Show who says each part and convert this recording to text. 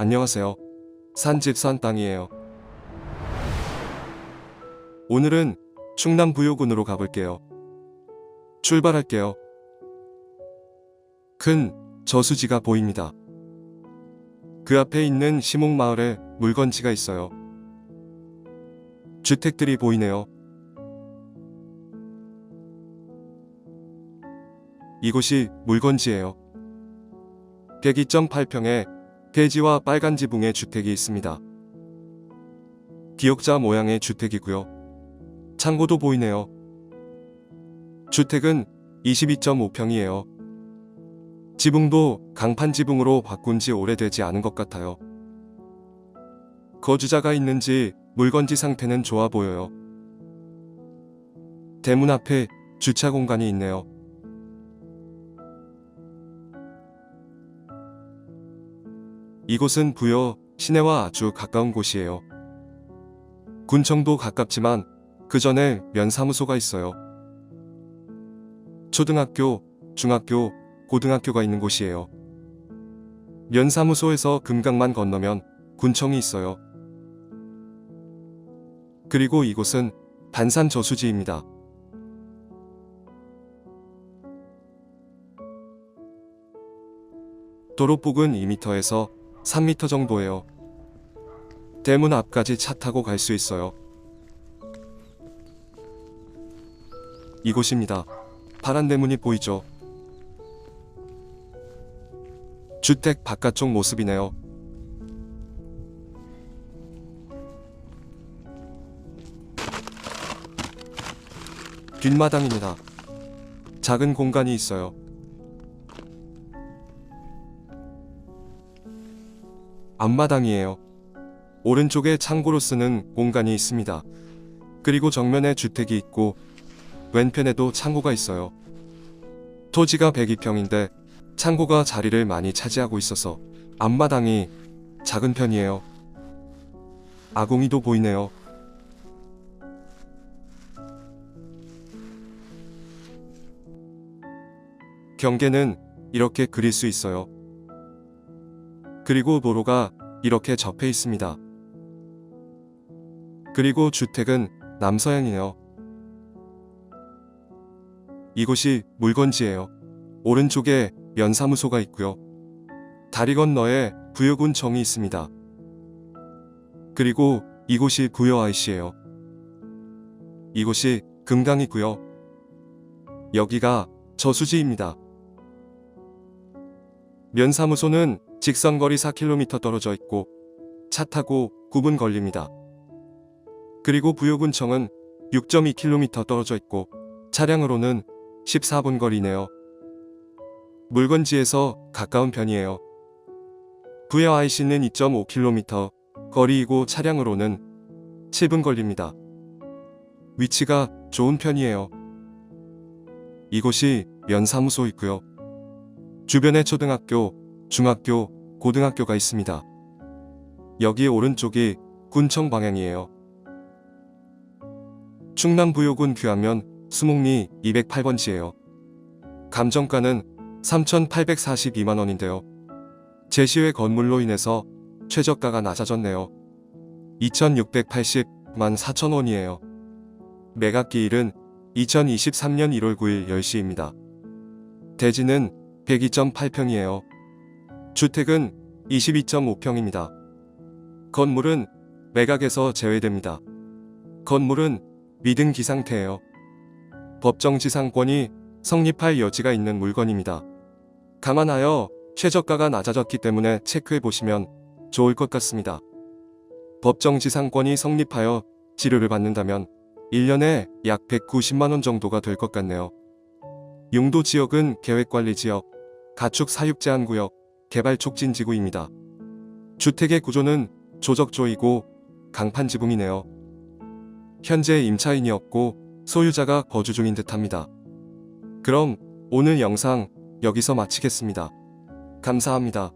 Speaker 1: 안녕하세요. 산집 산 땅이에요. 오늘은 충남 부여군으로 가볼게요. 출발할게요. 큰 저수지가 보입니다. 그 앞에 있는 시목마을에 물건지가 있어요. 주택들이 보이네요. 이곳이 물건지예요. 102.8평의 대지와 빨간 지붕의 주택이 있습니다. 기역자 모양의 주택이고요. 창고도 보이네요. 주택은 22.5평이에요. 지붕도 강판 지붕으로 바꾼 지 오래되지 않은 것 같아요. 거주자가 있는지 물건지 상태는 좋아 보여요. 대문 앞에 주차 공간이 있네요. 이곳은 부여 시내와 아주 가까운 곳이에요. 군청도 가깝지만 그 전에 면사무소가 있어요. 초등학교, 중학교, 고등학교가 있는 곳이에요. 면사무소에서 금강만 건너면 군청이 있어요. 그리고 이곳은 반산 저수지입니다. 도로 폭은 2m에서 3m 정도예요. 대문 앞까지 차 타고 갈 수 있어요. 이곳입니다. 파란 대문이 보이죠? 주택 바깥쪽 모습이네요. 뒷마당입니다. 작은 공간이 있어요. 앞마당이에요. 오른쪽에 창고로 쓰는 공간이 있습니다. 그리고 정면에 주택이 있고 왼편에도 창고가 있어요. 토지가 102평인데 창고가 자리를 많이 차지하고 있어서 앞마당이 작은 편이에요. 아궁이도 보이네요. 경계는 이렇게 그릴 수 있어요. 그리고 도로가 이렇게 접해 있습니다. 그리고 주택은 남서향이에요. 이곳이 물건지예요. 오른쪽에 면사무소가 있고요. 다리 건너에 부여군청이 있습니다. 그리고 이곳이 부여 IC예요. 이곳이 금강이고요. 여기가 저수지입니다. 면사무소는 직선거리 4km 떨어져 있고 차 타고 9분 걸립니다. 그리고 부여군청은 6.2km 떨어져 있고 차량으로는 14분 거리네요. 물건지에서 가까운 편이에요. 부여 IC는 2.5km 거리이고 차량으로는 7분 걸립니다. 위치가 좋은 편이에요. 이곳이 면사무소 있고요. 주변에 초등학교, 중학교, 고등학교가 있습니다. 여기 오른쪽이 군청 방향이에요. 충남 부여군 귀하면 수목리 208번지예요. 감정가는 3,842만 원인데요. 제시회 건물로 인해서 최저가가 낮아졌네요. 2,680만 4천 원이에요. 매각기일은 2023년 1월 9일 10시입니다. 대지는 102.8평이에요. 주택은 22.5평입니다. 건물은 매각에서 제외됩니다. 건물은 미등기 상태예요. 법정지상권이 성립할 여지가 있는 물건입니다. 감안하여 최저가가 낮아졌기 때문에 체크해 보시면 좋을 것 같습니다. 법정지상권이 성립하여 지료를 받는다면 1년에 약 190만원 정도가 될 것 같네요. 용도 지역은 계획관리 지역, 가축 사육 제한 구역, 개발 촉진 지구입니다. 주택의 구조는 조적조이고 강판 지붕이네요. 현재 임차인이 없고 소유자가 거주 중인 듯합니다. 그럼 오늘 영상 여기서 마치겠습니다. 감사합니다.